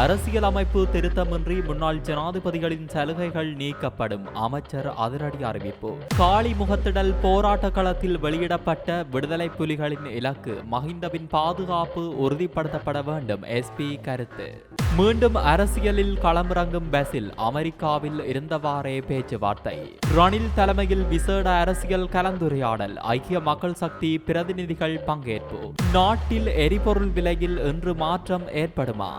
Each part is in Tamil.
அரசியலமைப்பு திருத்தமின்றி முன்னாள் ஜனாதிபதிகளின் சலுகைகள் நீக்கப்படும் அமைச்சர் அதிரடி அறிவிப்பு. காளி முகத்திடல் போராட்ட களத்தில் வெளியிடப்பட்ட விடுதலை புலிகளின் இலக்கு மஹிந்தவின் பாதுகாப்பு உறுதிப்படுத்தப்பட வேண்டும் எஸ்பி கருத்து. மீண்டும் அரசியலில் களமிறங்கும் பெசில் அமெரிக்காவில் இருந்தவாறே பேச்சுவார்த்தை. ரணில் தலைமையில் விசேட அரசியல் கலந்துரையாடல் ஐக்கிய மக்கள் சக்தி பிரதிநிதிகள் பங்கேற்பு. நாட்டில் எரிபொருள் விலையில் இன்று மாற்றம் ஏற்படுமா?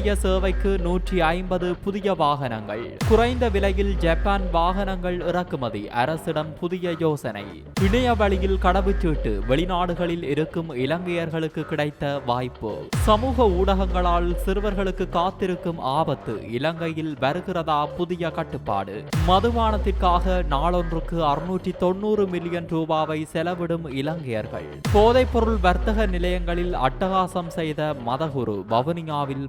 பெரிய சேவைக்கு நூற்றி ஐம்பது புதிய வாகனங்கள். குறைந்த விலையில் ஜப்பான் வாகனங்கள் இறக்குமதி. அரசிடம் புதிய யோசனை. இணைய வழியில் கடவுச்சீட்டு. வெளிநாடுகளில் இருக்கும் இலங்கையர்களுக்கு கிடைத்த வாய்ப்பு. சமூக ஊடகங்களால் சிறுவர்களுக்கு காத்திருக்கும் ஆபத்து. இலங்கையில் வருகிறதா புதிய கட்டுப்பாடு. மதுபானத்திற்காக நாளொன்றுக்கு அறுநூற்றி தொண்ணூறு மில்லியன் ரூபாவை செலவிடும் இலங்கையர்கள். போதைப்பொருள் வர்த்தக நிலையங்களில் அட்டகாசம் செய்த மதகுரு வவுனியாவில்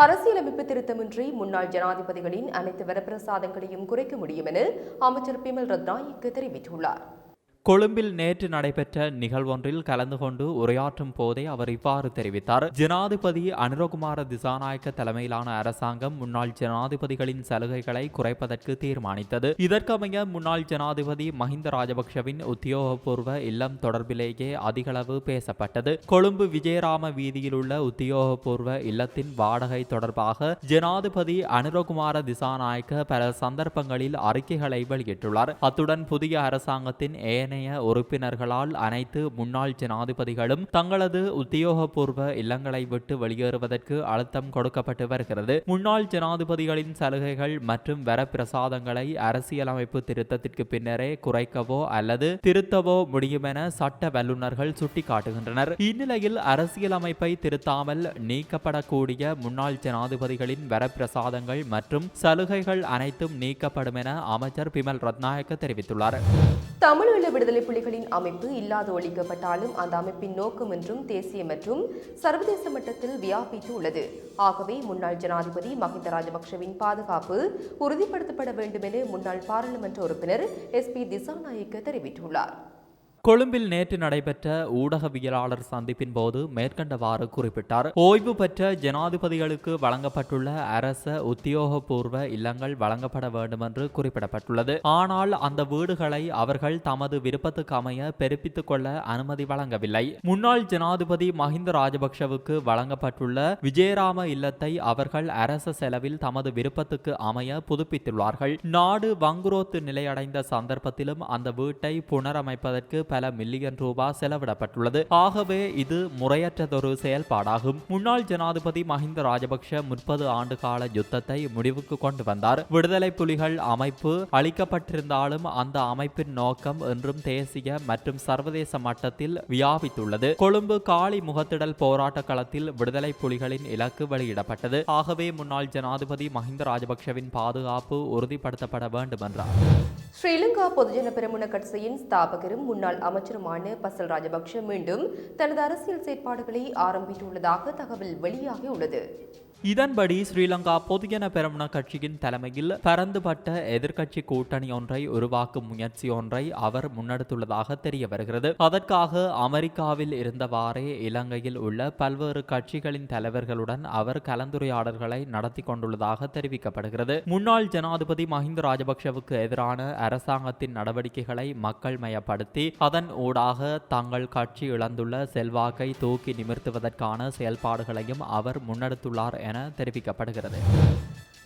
அரசியலமைப்பு திருத்தமின்றி முன்னாள் ஜனாதிபதிகளின் அனைத்து வரப்பிரசாதங்களையும் குறைக்க முடியும் என அமைச்சர் பிமல் ரத்நாயக்கு தெரிவித்துள்ளார். கொழும்பில் நேற்று நடைபெற்ற நிகழ்வொன்றில் கலந்து கொண்டு உரையாற்றும் போதே அவர் இவ்வாறு தெரிவித்தார். ஜனாதிபதி அனுரகுமார திசாநாயக்க தலைமையிலான அரசாங்கம் முன்னாள் ஜனாதிபதிகளின் சலுகைகளை குறைப்பதற்கு தீர்மானித்தது. இதற்கமைய முன்னாள் ஜனாதிபதி மஹிந்த ராஜபக்ஷவின் உத்தியோகபூர்வ இல்லம் தொடர்பிலேயே அதிகளவு பேசப்பட்டது. கொழும்பு விஜயராம வீதியில் உள்ள உத்தியோகபூர்வ இல்லத்தின் வாடகை தொடர்பாக ஜனாதிபதி அனுரகுமார திசாநாயக்க பல சந்தர்ப்பங்களில் அறிக்கைகளை வெளியிட்டுள்ளார். அத்துடன் புதிய அரசாங்கத்தின் ஏன் ஏனைய உறுப்பினர்களால் அனைத்து முன்னாள் ஜனாதிபதிகளும் தங்களது உத்தியோகபூர்வ இல்லங்களை விட்டு வெளியேறுவதற்கு அழுத்தம் கொடுக்கப்பட்டு வருகிறது. முன்னாள் ஜனாதிபதிகளின் சலுகைகள் மற்றும் வரப்பிரசாதங்களை அரசியலமைப்பு திருத்தத்திற்கு பின்னரே குறைக்கவோ அல்லது திருத்தவோ முடியுமென சட்ட வல்லுநர்கள் சுட்டிக்காட்டுகின்றனர். இந்நிலையில் அரசியலமைப்பை திருத்தாமல் நீக்கப்படக்கூடிய முன்னாள் ஜனாதிபதிகளின் வரப்பிரசாதங்கள் மற்றும் சலுகைகள் அனைத்தும் நீக்கப்படும் என அமைச்சர் பிமல் ரத்நாயக்க தெரிவித்துள்ளார். தமிழீழ விடுதலை புலிகளின் அமைப்பு இல்லாது ஒழிக்கப்பட்டாலும் அந்த அமைப்பின் நோக்கம் என்றும் தேசிய மற்றும் சர்வதேச மட்டத்தில் வியாபித்து உள்ளது ஆகவே முன்னாள் ஜனாதிபதி மஹிந்த ராஜபக்ஷவின் பாதுகாப்பு உறுதிப்படுத்தப்பட வேண்டும் என முன்னாள் பாராளுமன்ற உறுப்பினர் எஸ் பி திசாநாயக்க தெரிவித்துள்ளார். கொழும்பில் நேற்று நடைபெற்ற ஊடகவியலாளர் சந்திப்பின் போது மேற்கண்டவாறு குறிப்பிட்டார். ஓய்வு பெற்ற ஜனாதிபதிகளுக்கு வழங்கப்பட்டுள்ள அரச உத்தியோகபூர்வ இல்லங்கள் வழங்கப்பட வேண்டும் என்று குறிப்பிடப்பட்டுள்ளது. ஆனால் அந்த வீடுகளை அவர்கள் தமது விருப்பத்துக்கு அமைய பெருப்பித்துக் கொள்ள அனுமதி வழங்கவில்லை. முன்னாள் ஜனாதிபதி மஹிந்த ராஜபக்ஷவுக்கு வழங்கப்பட்டுள்ள விஜயராம இல்லத்தை அவர்கள் அரச செலவில் தமது விருப்பத்துக்கு அமைய புதுப்பித்துள்ளார்கள். நாடு வங்குரோத்து நிலையடைந்த சந்தர்ப்பத்திலும் அந்த வீட்டை புனரமைப்பதற்கு பல மில்லியன் ரூபாய் செலவிடப்பட்டுள்ளது. ஆகவே இது முறையற்றதொரு செயல்பாடாகும். முன்னாள் ஜனாதிபதி மஹிந்த ராஜபக்ஷ முப்பது ஆண்டு கால யுத்தத்தை முடிவுக்கு கொண்டு வந்தார். விடுதலை புலிகள் அமைப்பு அளிக்கப்பட்டிருந்தாலும் அந்த அமைப்பின் நோக்கம் என்றும் தேசிய மற்றும் சர்வதேச மட்டத்தில் வியாபித்துள்ளது. கொழும்பு காளி முகத்திடல் போராட்ட களத்தில் விடுதலை புலிகளின் இலக்கு வெளியிடப்பட்டது. ஆகவே முன்னாள் ஜனாதிபதி மஹிந்த ராஜபக்ஷவின் பாதுகாப்பு உறுதிப்படுத்தப்பட வேண்டும் என்றார் ஸ்ரீலங்கா பொதுஜன பெருமுன கட்சியின் ஸ்தாபகரும் முன்னாள் அமைச்சருமான பசல் ராஜபக்ஷ மீண்டும் தனது அரசியல் செயற்பாடுகளை ஆரம்பித்துள்ளதாக தகவல் வெளியாகியுள்ளது. இதன்படி ஸ்ரீலங்கா பொதுஜன பெரமுன கட்சியின் தலைமையில் பரந்துபட்ட எதிர்க்கட்சி கூட்டணி ஒன்றை உருவாக்கும் முயற்சி ஒன்றை அவர் முன்னெடுத்துள்ளதாக தெரிய வருகிறது. அதற்காக அமெரிக்காவில் இருந்தவாறே இலங்கையில் உள்ள பல்வேறு கட்சிகளின் தலைவர்களுடன் அவர் கலந்துரையாடல்களை நடத்தி கொண்டுள்ளதாக தெரிவிக்கப்படுகிறது. முன்னாள் ஜனாதிபதி மஹிந்த ராஜபக்ஷவுக்கு எதிரான அரசாங்கத்தின் நடவடிக்கைகளை மக்கள் மயப்படுத்தி அதன் ஊடாக தங்கள் கட்சி இழந்துள்ள செல்வாக்கை தூக்கி நிமிர்த்துவதற்கான செயல்பாடுகளையும் அவர் முன்னெடுத்துள்ளார் என தெரிவிக்கப்படுகிறது.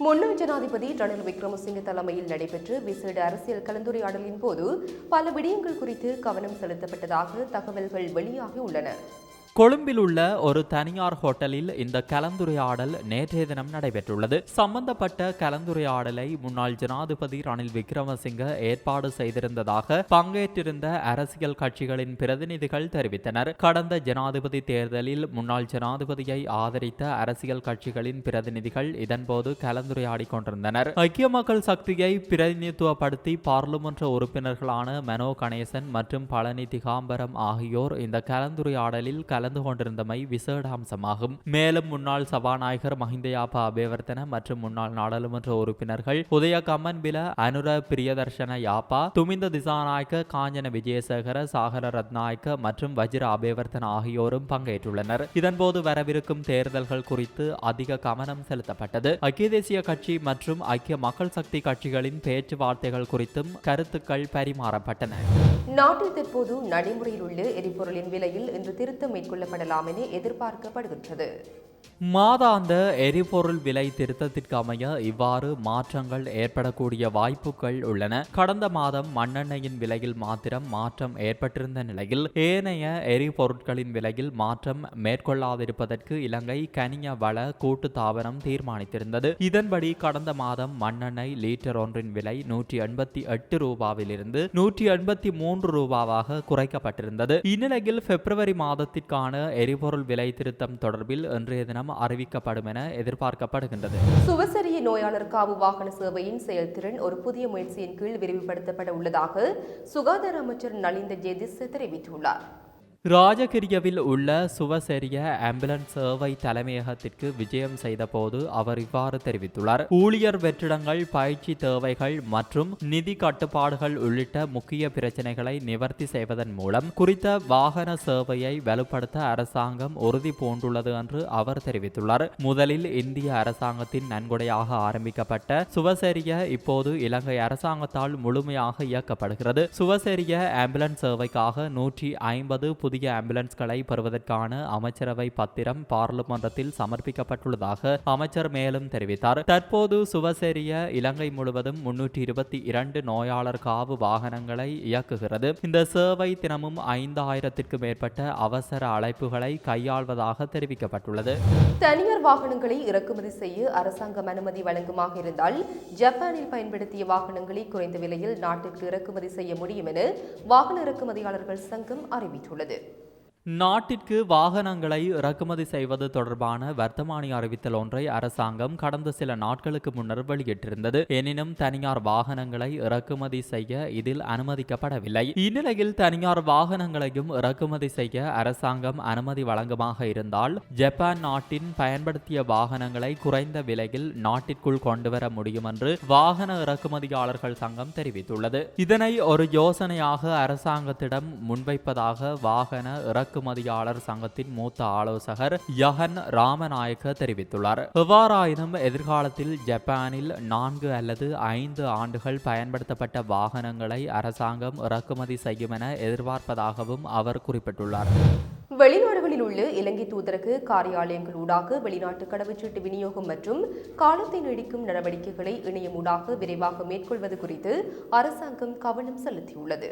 முன்னாள் ஜனாதிபதி ரணில் விக்ரமசிங்க தலைமையில் நடைபெற்ற விசேட அரசியல் கலந்துரையாடலின் போது பல விடயங்கள் குறித்து கவனம் செலுத்தப்பட்டதாக தகவல்கள் வெளியாகி உள்ளன. கொழும்பில் உள்ள ஒரு தனியார் ஹோட்டலில் இந்த கலந்துரையாடல் நேற்றைய தினம் நடைபெற்றுள்ளது. சம்பந்தப்பட்ட கலந்துரையாடலை முன்னாள் ஜனாதிபதி ரணில் விக்ரமசிங்க ஏற்பாடு செய்திருந்ததாக பங்கேற்றிருந்த அரசியல் கட்சிகளின் பிரதிநிதிகள் தெரிவித்தனர். கடந்த ஜனாதிபதி தேர்தலில் முன்னாள் ஜனாதிபதியை ஆதரித்த அரசியல் கட்சிகளின் பிரதிநிதிகள் இதன்போது கலந்துரையாடிக் கொண்டிருந்தனர். ஐக்கிய மக்கள் சக்தியை பிரதிநிதித்துவப்படுத்தி பாராளுமன்ற உறுப்பினர்களான மனோ கணேசன் மற்றும் பழனி திகாம்பரம் ஆகியோர் இந்த கலந்துரையாடலில் கல கலந்து கொண்டிருந்தமை விசேட அம்சமாகும் மேலும் முன்னாள் சபாநாயகர் மஹிந்தயாபா அபேவர்த்தன மற்றும் முன்னாள் நாடாளுமன்ற உறுப்பினர்கள் உதய கம்மன்பில அனுர பிரியதர்ஷன யாப்பா துமிந்த திசாநாயக்க காஞ்சன விஜயசேகர சாகர ரத்நாயக்க மற்றும் வஜிர அபேவர்த்தன ஆகியோரும் பங்கேற்றுள்ளனர். இதன்போது வரவிருக்கும் தேர்தல்கள் குறித்து அதிக கவனம் செலுத்தப்பட்டது. ஐக்கிய தேசிய கட்சி மற்றும் ஐக்கிய மக்கள் சக்தி கட்சிகளின் பேச்சுவார்த்தைகள் குறித்தும் கருத்துக்கள் பரிமாறப்பட்டன. நாட்டில் தற்போது நடைமுறையில் உள்ள எரிபொருளின் விலையில் இன்று திருத்தம் மேற்கொள்ளப்படலாம் என எதிர்பார்க்கப்படுகின்றது. மாதாந்த எரிபொருள் விலை திருத்தத்திற்கு அமைய இவ்வாறு மாற்றங்கள் ஏற்படக்கூடிய வாய்ப்புகள் உள்ளன. கடந்த மாதம் மண்ணெண்ணெயின் விலையில் மாத்திரம் மாற்றம் ஏற்பட்டிருந்த நிலையில் ஏனைய எரிபொருட்களின் விலையில் மாற்றம் மேற்கொள்ளாதிருப்பதற்கு இலங்கை கனிய வள கூட்டு தாபனம் தீர்மானித்திருந்தது. இதன்படி கடந்த மாதம் மண்ணெண்ணெய் லீட்டர் ஒன்றின் விலை நூற்றி எண்பத்தி எட்டு ரூபாவிலிருந்து நூற்றி எண்பத்தி மூன்று ரூபாவாக குறைக்கப்பட்டிருந்தது. இந்நிலையில் பிப்ரவரி மாதத்திற்கான எரிபொருள் விலை திருத்தம் தொடர்பில் இன்றைய தினம் அறிவிக்கப்படும் என எதிர்பார்க்கப்படுகின்றது. சுவசரிய நோயாளர் காவு வாகன சேவையின் செயல்திறன் ஒரு புதிய முயற்சியின் கீழ் விரிவுபடுத்தப்பட உள்ளதாக சுகாதார அமைச்சர் நலிந்த ஜெதிஸ் தெரிவித்துள்ளார். ராஜகிரியவில் உள்ள சுவசெரிய ஆம்புலன்ஸ் சேவை தலைமையகத்திற்கு விஜயம் செய்தபோது அவர் இவ்வாறு தெரிவித்துள்ளார். ஊழியர் வெற்றிடங்கள் பயிற்சி தேவைகள் மற்றும் நிதி கட்டுப்பாடுகள் உள்ளிட்ட முக்கிய பிரச்சனைகளை நிவர்த்தி செய்வதன் மூலம் குறித்த வாகன சேவையை வலுப்படுத்த அரசாங்கம் உறுதி பூண்டுள்ளது என்று அவர் தெரிவித்துள்ளார். முதலில் இந்திய அரசாங்கத்தின் நன்கொடையாக ஆரம்பிக்கப்பட்ட சுவசெரிய இப்போது இலங்கை அரசாங்கத்தால் முழுமையாக இயக்கப்படுகிறது. சுவசெரிய ஆம்புலன்ஸ் சேவைக்காக நூற்றி ஐம்பது புதிய ஆம்புலன்ஸ்களை பெறுவதற்கான அமைச்சரவை பத்திரம் பார்லிமன்றத்தில் சமர்ப்பிக்கப்பட்டுள்ளதாக அமைச்சர் மேலும் தெரிவித்தார். தற்போது சுவசெரிய இலங்கை முழுவதும் முன்னூற்றி இருபத்தி இரண்டு நோயாளர் காவு வாகனங்களை இயக்குகிறது. இந்த சேவை தினமும் ஐந்தாயிரத்திற்கும் மேற்பட்ட அவசர அழைப்புகளை கையாள்வதாக தெரிவிக்கப்பட்டுள்ளது. தனியார் வாகனங்களை இறக்குமதி செய்ய அரசாங்கம் அனுமதி வழங்குமாக இருந்தால் ஜப்பானில் பயன்படுத்திய வாகனங்களை குறைந்த விலையில் நாட்டிற்கு இறக்குமதி செய்ய முடியும் என வாகன இறக்குமதியாளர்கள் சங்கம் அறிவித்துள்ளது. நாட்டிற்கு வாகனங்களை இறக்குமதி செய்வது தொடர்பான வர்த்தமானி அறிவித்தல் ஒன்றை அரசாங்கம் கடந்த சில நாட்களுக்கு முன்னர் வெளியிட்டிருந்தது. எனினும் தனியார் வாகனங்களை இறக்குமதி செய்ய இதில் அனுமதிக்கப்படவில்லை. இந்நிலையில் தனியார் வாகனங்களையும் இறக்குமதி செய்ய அரசாங்கம் அனுமதி வழங்குமாக இருந்தால் ஜப்பான் நாட்டின் பயன்படுத்திய வாகனங்களை குறைந்த விலையில் நாட்டிற்குள் கொண்டுவர முடியும் என்று வாகன இறக்குமதியாளர்கள் சங்கம் தெரிவித்துள்ளது. இதனை ஒரு யோசனையாக அரசாங்கத்திடம் முன்வைப்பதாக வாகன இறக்குமதியாளர் சங்கத்தின் மூத்த ஆலோசகர் யஹன் ராமநாயக்க தெரிவித்துள்ளார். எவ்வாறாயினும் எதிர்காலத்தில் ஜப்பானில் நான்கு அல்லது ஐந்து ஆண்டுகள் பயன்படுத்தப்பட்ட வாகனங்களை அரசாங்கம் இறக்குமதி செய்யும் என எதிர்பார்ப்பதாகவும் அவர் குறிப்பிட்டுள்ளார். வெளிநாடுகளில் உள்ள இலங்கை தூதரக காரியாலயங்கள் ஊடாக வெளிநாட்டு கடவுச்சீட்டு விநியோகம் மற்றும் காலத்தை நீடிக்கும் நடவடிக்கைகளை இணையம் ஊடாக விரைவாக மேற்கொள்வது குறித்து அரசாங்கம் கவனம் செலுத்தியுள்ளது.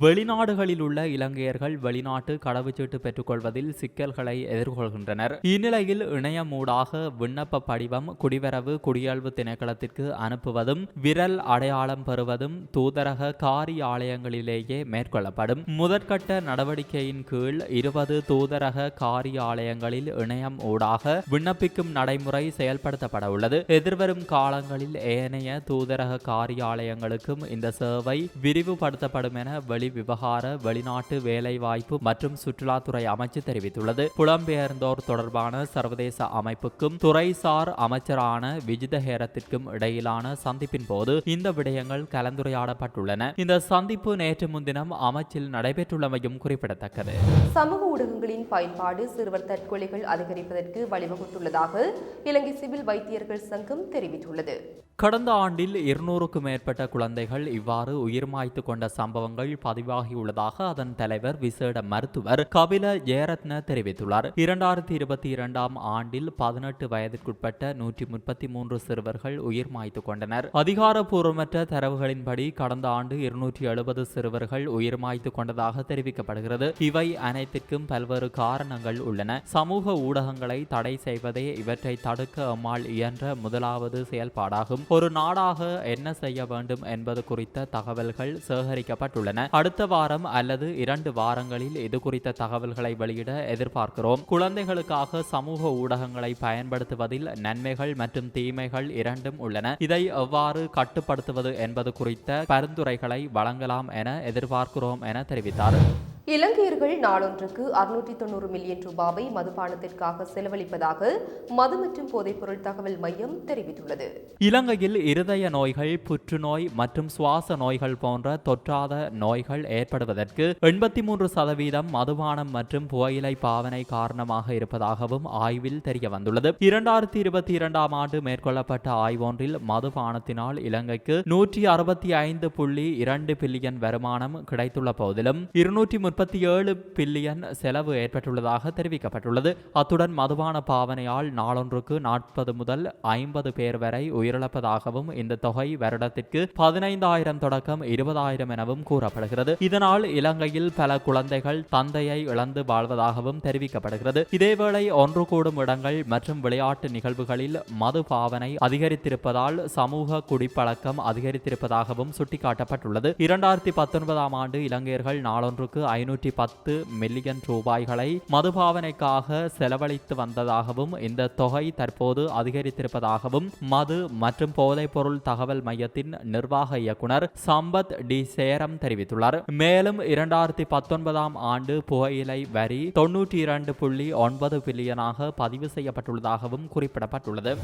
வெளிநாடுகளில் உள்ள இலங்கையர்கள் வெளிநாட்டு கடவுச்சீட்டு பெற்றுக்கொள்வதில் சிக்கல்களை எதிர்கொள்கின்றனர். இந்நிலையில் இணையமூடாக விண்ணப்ப படிவம் குடிவரவு குடியல்வு திணைக்களத்திற்கு அனுப்புவதும் விரல் அடையாளம் பெறுவதும் தூதரக காரியாலயங்களிலேயே மேற்கொள்ளப்படும். முதற்கட்ட நடவடிக்கையின் கீழ் இருபது தூதரக காரியாலயங்களில் இணையம் ஊடாக விண்ணப்பிக்கும் நடைமுறை செயல்படுத்தப்பட உள்ளது எதிர்வரும் காலங்களில் ஏனைய தூதரக காரியாலயங்களுக்கும் இந்த சேவை விரிவுபடுத்தப்படும் என வெளி வெளி விவகார வெளிநாட்டு வேலைவாய்ப்பு மற்றும் சுற்றுலாத்துறை அமைச்சு தெரிவித்துள்ளது. புலம்பெயர்ந்தோர் தொடர்பான சர்வதேச அமைப்புக்கும் துறைசார் அமைச்சரான விஜித ஹேரத்திற்கும் இடையிலான சந்திப்பின் போது இந்த விடயங்கள் கலந்துரையாடப்பட்டுள்ளன. இந்த சந்திப்பு நேற்று முன்தினம் அமைச்சில் நடைபெற்றுள்ளமையும் குறிப்பிடத்தக்கது. சமூக ஊடகங்களின் பயன்பாடு சிறுவர் தற்கொலைகள் அதிகரிப்பதற்கு வழிவகுத்துள்ளதாக இலங்கை சிவில் வைத்தியர்கள் சங்கம் தெரிவித்துள்ளது. கடந்த ஆண்டில் இருநூறுக்கும் மேற்பட்ட குழந்தைகள் இவ்வாறு உயிர் மாய்த்து கொண்ட சம்பவங்கள் பதிவாகியுள்ளதாக அதன் தலைவர் விசேட மருத்துவர் கபில ஜெயரத்ன தெரிவித்துள்ளார். இரண்டாயிரத்தி இருபத்தி இரண்டாம் ஆண்டில் பதினெட்டு வயதிற்குட்பட்ட நூற்றி முப்பத்தி மூன்று சிறுவர்கள் உயிர் மாய்த்து கொண்டனர். அதிகாரப்பூர்வமற்ற தரவுகளின்படி கடந்த ஆண்டு இருநூற்றி எழுபது சிறுவர்கள் உயிர் மாய்த்து கொண்டதாக தெரிவிக்கப்படுகிறது. இவை அனைத்திற்கும் பல்வேறு காரணங்கள் உள்ளன. சமூக ஊடகங்களை தடை செய்வதே இவற்றை தடுக்க அம்மாள் இயன்ற முதலாவது செயல்பாடாகும். ஒரு நாடாக என்ன செய்ய வேண்டும் என்பது குறித்த தகவல்கள் சேகரிக்கப்பட்டுள்ளன. அடுத்த வாரம் அல்லது இரண்டு வாரங்களில் இது குறித்த தகவல்களை வெளியிட எதிர்பார்க்கிறோம். குழந்தைகளுக்காக சமூக ஊடகங்களை பயன்படுத்துவதில் நன்மைகள் மற்றும் தீமைகள் இரண்டும் உள்ளன. இதை எவ்வாறு கட்டுப்படுத்துவது என்பது குறித்த பரிந்துரைகளை வழங்கலாம் என எதிர்பார்க்கிறோம் என தெரிவித்தார். இலங்கையர்கள் நாளொன்றுக்கு அறுநூற்றி தொண்ணூறு மில்லியன் ரூபாவை மதுபானத்திற்காக செலவழிப்பதாக மது மற்றும் போதைப்பொருள் தகவல் மையம் தெரிவித்துள்ளது. இலங்கையில் இருதய நோய்கள் புற்றுநோய் மற்றும் சுவாச நோய்கள் போன்ற தொற்றாத நோய்கள் ஏற்படுவதற்கு எண்பத்தி மூன்று சதவீதம் மதுபானம் மற்றும் புகையிலை பாவனை காரணமாக இருப்பதாகவும் ஆய்வில் தெரிய வந்துள்ளது இரண்டாயிரத்தி இருபத்தி இரண்டாம் ஆண்டு மேற்கொள்ளப்பட்ட ஆய்வொன்றில் மதுபானத்தினால் இலங்கைக்கு நூற்றி அறுபத்தி ஐந்து புள்ளி இரண்டு பில்லியன் வருமானம் கிடைத்துள்ள போதிலும் இருநூற்றி முப்பத்தி ஏழு பில்லியன் செலவு ஏற்பட்டுள்ளதாக தெரிவிக்கப்பட்டுள்ளது. அத்துடன் மதுபான பாவனையால் நாளொன்றுக்கு நாற்பது முதல் ஐம்பது பேர் வரை உயிரிழப்பதாகவும் இந்த தொகை வருடத்திற்கு பதினைந்தாயிரம் தொடக்கம் இருபதாயிரம் எனவும் கூறப்படுகிறது. இதனால் இலங்கையில் பல குழந்தைகள் தந்தையை இழந்து வாழ்வதாகவும் தெரிவிக்கப்படுகிறது. இதேவேளை ஒன்று கூடும் இடங்கள் மற்றும் விளையாட்டு நிகழ்வுகளில் மது பாவனை அதிகரித்திருப்பதால் சமூக குடிப்பழக்கம் அதிகரித்திருப்பதாகவும் சுட்டிக்காட்டப்பட்டுள்ளது. இரண்டாயிரத்தி பத்தொன்பதாம் ஆண்டு இலங்கையர்கள் நாளொன்றுக்கு ஐநூற்றி பத்து மில்லியன் ரூபாய்களை மதுபாவனைக்காக செலவழித்து வந்ததாகவும் இந்த தொகை தற்போது அதிகரித்திருப்பதாகவும் மது மற்றும் போதைப்பொருள் தகவல் மையத்தின் நிர்வாக இயக்குனர் சம்பத் டி. சேரம் தெரிவித்துள்ளார். மேலும் இரண்டாயிரத்தி பத்தொன்பதாம் ஆண்டு புகையிலை வரி தொன்னூற்றி இரண்டு புள்ளி ஒன்பது பில்லியனாக பதிவு செய்யப்பட்டுள்ளதாகவும் குறிப்பிடப்பட்டுள்ளது.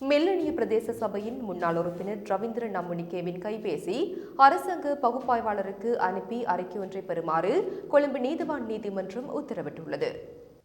மெல்லனிய பிரதேச சபையின் முன்னாள் உறுப்பினர் ரவீந்திர நம்முனிக்கேவின் கைபேசி அரசாங்க பகுப்பாய்வாளருக்கு அனுப்பி அறிக்கை ஒன்றை பெறுமாறு கொழும்பு நீதிவான் நீதிமன்றம் உத்தரவிட்டுள்ளது.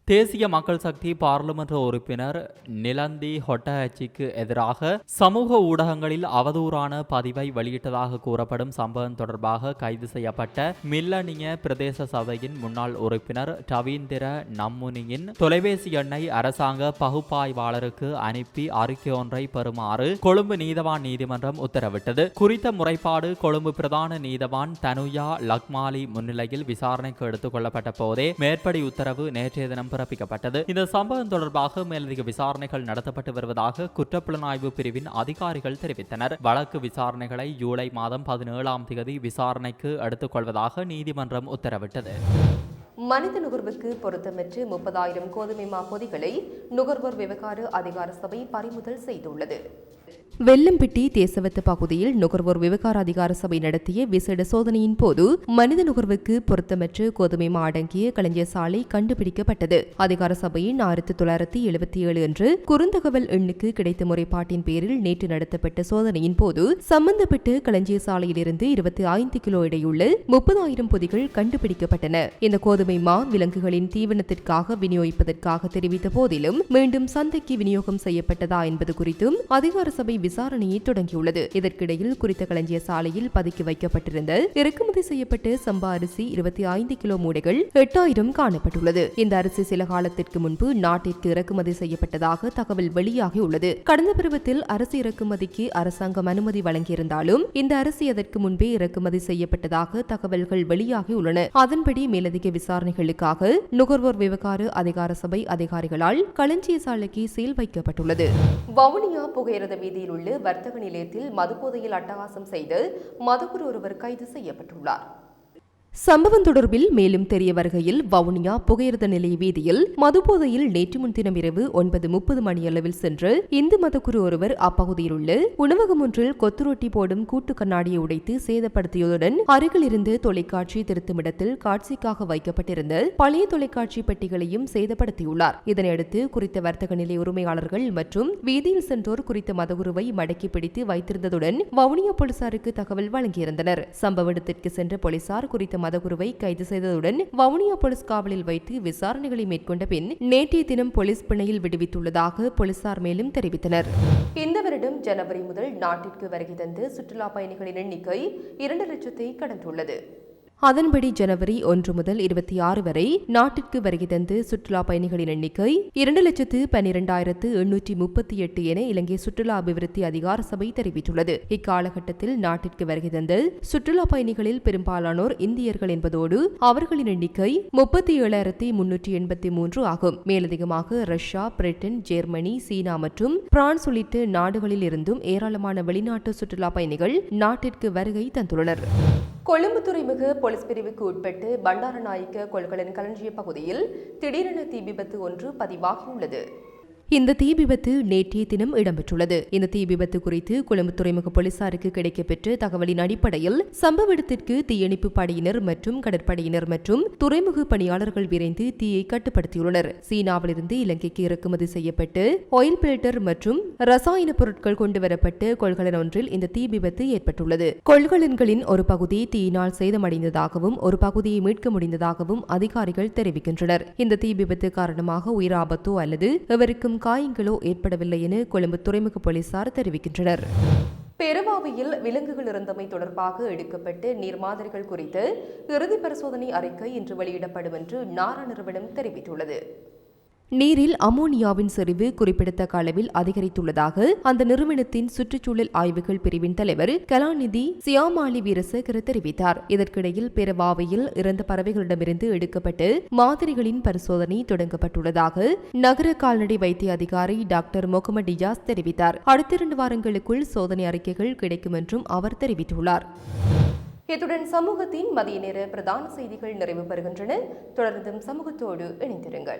தேசிய மக்கள் சக்தி பாராளுமன்ற உறுப்பினர் நிலந்தி ஹொட்டஹச்சிக்கு எதிராக சமூக ஊடகங்களில் அவதூறான பதிவை வெளியிட்டதாக கூறப்படும் சம்பவம் தொடர்பாக கைது செய்யப்பட்ட மில்லனிய பிரதேச சபையின் முன்னாள் உறுப்பினர் ரவீந்திர நம்முனியின் தொலைபேசி எண்ணை அரசாங்க பகுப்பாய்வாளருக்கு அனுப்பி அறிக்கை ஒன்றை பெறுமாறு கொழும்பு நீதவான் நீதிமன்றம் உத்தரவிட்டது. குறித்த முறைப்பாடு கொழும்பு பிரதான நீதவான் தனுயா லக்மாலி முன்னிலையில் விசாரணைக்கு எடுத்துக் கொள்ளப்பட்ட போதே மேற்படி உத்தரவு நேற்றைய தினம் பிறப்பிக்கப்பட்டது. இந்த சம்பவம் தொடர்பாக மேலதிக விசாரணைகள் நடத்தப்பட்டு வருவதாக குற்றப்புலனாய்வு பிரிவின் அதிகாரிகள் தெரிவித்தனர். வழக்கு விசாரணைகளை ஜூலை மாதம் பதினேழாம் தேதி விசாரணைக்கு எடுத்துக் கொள்வதாக நீதிமன்றம் உத்தரவிட்டது. மனித நுகர்வுக்கு பொருத்தமற்று முப்பதாயிரம் கோதுமை மா பொதிகளை நுகர்வோர் விவகார அதிகார சபை பறிமுதல் செய்துள்ளது. வெள்ளம்பிட்டி தேசவத்த பகுதியில் நுகர்வோர் விவகார அதிகார சபை நடத்திய விசேட சோதனையின் போது மனித நுகர்வுக்கு பொருத்தமற்ற கோதுமை அடங்கிய களஞ்சிய சாலை கண்டுபிடிக்கப்பட்டது. அதிகார சபையின் ஆயிரத்தி தொள்ளாயிரத்தி எழுபத்தி ஏழு அன்று குறுந்தகவல் எண்ணுக்கு கிடைத்த முறைப்பாட்டின் பேரில் நேற்று நடத்தப்பட்ட சோதனையின் போது சம்பந்தப்பட்ட களஞ்சிய சாலையிலிருந்து இருபத்தி ஐந்து கிலோ இடையுள்ள முப்பதாயிரம் பொதிகள் கண்டுபிடிக்கப்பட்டன. இந்த கோதுமை மா விலங்குகளின் தீவனத்திற்காக விநியோகிப்பதற்காக தெரிவித்த போதிலும் மீண்டும் சந்தைக்கு விநியோகம் செய்யப்பட்டதா என்பது குறித்தும் அதிகார சபை விசாரணையை தொடங்கியுள்ளது. இதற்கிடையில் குறித்த களஞ்சிய சாலையில் பதுக்கி வைக்கப்பட்டிருந்த இறக்குமதி செய்யப்பட்ட சம்பா அரிசி இருபத்தி ஐந்து கிலோ மூடைகள் எட்டாயிரம் காணப்பட்டுள்ளது. இந்த அரிசி சில காலத்திற்கு முன்பு நாட்டிற்கு இறக்குமதி செய்யப்பட்டதாக தகவல் வெளியாகியுள்ளது. கடந்த பருவத்தில் அரசு இறக்குமதிக்கு அரசாங்கம் அனுமதி வழங்கியிருந்தாலும் இந்த அரிசி அதற்கு முன்பே இறக்குமதி செய்யப்பட்டதாக தகவல்கள் வெளியாகியுள்ளன. அதன்படி மேலதிக விசாரணைகளுக்காக நுகர்வோர் விவகார அதிகார சபை அதிகாரிகளால் களஞ்சிய சாலைக்கு சீல் வைக்கப்பட்டுள்ளது. வவுனியா புகையிரத வீதியில் உள்ள வர்த்தக நிலையத்தில் மதுபோதையில் அட்டகாசம் செய்து மதுகுரு ஒருவர் கைது செய்யப்பட்டுள்ளார். சம்பவம் தொடர்பில் மேலும் தெரிய வருகையில் வவுனியா புகையிரத நிலைய வீதியில் மதுபோதையில் நேற்று முன்தினம் இரவு ஒன்பது முப்பது மணியளவில் சென்று இந்து மதக்குரு ஒருவர் அப்பகுதியில் உள்ள உணவகம் ஒன்றில் கொத்துரொட்டி போடும் கூட்டு கண்ணாடியை உடைத்து சேதப்படுத்தியதுடன் அருகில் இருந்து தொலைக்காட்சி திருத்துமிடத்தில் காட்சிக்காக வைக்கப்பட்டிருந்த பழைய தொலைக்காட்சி பெட்டிகளையும் சேதப்படுத்தியுள்ளார். இதனையடுத்து குறித்த வர்த்தக நிலைய உரிமையாளர்கள் மற்றும் வீதியில் சென்றோர் குறித்த மதகுருவை மடக்கி பிடித்து வைத்திருந்ததுடன் வவுனியா போலீசாருக்கு தகவல் வழங்கியிருந்தனர். சம்பவ இடத்திற்கு சென்ற போலீசார் குறித்த மதகுருவை கைது செய்ததுடன் வவுனியா போலீஸ் காவலில் வைத்து விசாரணைகளை மேற்கொண்ட பின் நேற்றைய தினம் போலீஸ் பிணையில் விடுவித்துள்ளதாக போலீசார் மேலும் தெரிவித்தனர். இந்த வருடம் ஜனவரி முதல் நாட்டிற்கு வருகை தந்து சுற்றுலா பயணிகளின் எண்ணிக்கை இரண்டு லட்சத்தை கடந்துள்ளது. அதன்படி ஜனவரி ஒன்று முதல் இருபத்தி ஆறு வரை நாட்டிற்கு வருகை தந்து சுற்றுலா பயணிகளின் எண்ணிக்கை இரண்டு லட்சத்து பன்னிரண்டாயிரத்து எண்ணூற்றி முப்பத்தி எட்டு என இலங்கை சுற்றுலா அபிவிருத்தி அதிகார சபை தெரிவித்துள்ளது. இக்காலகட்டத்தில் நாட்டிற்கு வருகை தந்த சுற்றுலா பயணிகளில் பெரும்பாலானோர் இந்தியர்கள் என்பதோடு அவர்களின் எண்ணிக்கை முப்பத்தி ஏழாயிரத்தி முன்னூற்றி எண்பத்தி மூன்று ஆகும். மேலதிகமாக ரஷ்யா பிரிட்டன் ஜெர்மனி சீனா மற்றும் பிரான்ஸ் உள்ளிட்ட நாடுகளில் இருந்தும் ஏராளமான வெளிநாட்டு சுற்றுலா பயணிகள் நாட்டிற்கு வருகை தந்துள்ளனர். கொழும்பு துறைமுக போலீஸ் பிரிவுக்கு உட்பட்டு பண்டாரநாயக்க கொள்கலன் களஞ்சிய பகுதியில் திடீரென தீ விபத்து ஒன்று பதிவாகியுள்ளது. இந்த தீ விபத்து நேற்றைய தினம் இடம்பெற்றுள்ளது. இந்த தீ விபத்து குறித்து கொழும்பு துறைமுக போலீசாருக்கு கிடைக்கப்பெற்ற தகவலின் அடிப்படையில் சம்பவ இடத்திற்கு தீயணைப்பு படையினர் மற்றும் கடற்படையினர் மற்றும் துறைமுக பணியாளர்கள் விரைந்து தீயை கட்டுப்படுத்தியுள்ளனர். சீனாவிலிருந்து இலங்கைக்கு இறக்குமதி செய்யப்பட்டு ஆயில் பில்டர் மற்றும் ரசாயன பொருட்கள் கொண்டுவரப்பட்டு கொள்கலன் ஒன்றில் இந்த தீ விபத்து ஏற்பட்டுள்ளது. கொள்கலன்களின் ஒரு பகுதி தீயினால் சேதமடைந்ததாகவும் ஒரு பகுதியை மீட்க முடிந்ததாகவும் அதிகாரிகள் தெரிவிக்கின்றனர். இந்த தீ விபத்து காரணமாக உயிராபத்தோ அல்லது எவருக்கும் காயங்களோ ஏற்படவில்லை என கொழும்பு துறைமுக போலீசார் தெரிவிக்கின்றனர். பெருவாவியில் விலங்குகள் இருந்தமை தொடர்பாக எடுக்கப்பட்டு நீர்மாதிரிகள் குறித்து இறுதி பரிசோதனை அறிக்கை இன்று வெளியிடப்படும் என்று நாரா நிறுவனம் தெரிவித்துள்ளது. நீரில் அமோனியாவின் செறிவு குறிப்பிடத்தக்க அளவில் அதிகரித்துள்ளதாக அந்த நிறுவனத்தின் சுற்றுச்சூழல் ஆய்வுகள் பிரிவின் தலைவர் கலாநிதி சியாமாலி வீரசேகர தெரிவித்தார். இதற்கிடையில் பிறவாவையில் இறந்த பறவைகளிடமிருந்து எடுக்கப்பட்டு மாதிரிகளின் பரிசோதனை தொடங்கப்பட்டுள்ளதாக நகர கால்நடை வைத்திய அதிகாரி டாக்டர் முகமது இஜாஸ் தெரிவித்தார். அடுத்த இரண்டு வாரங்களுக்குள் சோதனை அறிக்கைகள் கிடைக்கும் என்றும் அவர் தெரிவித்துள்ளார். இத்துடன் சமூகத்தின் மதிய நேர பிரதான செய்திகள் நிறைவு பெறுகின்றன. தொடர்ந்தும் சமூகத்தோடு இணைந்திருங்கள்.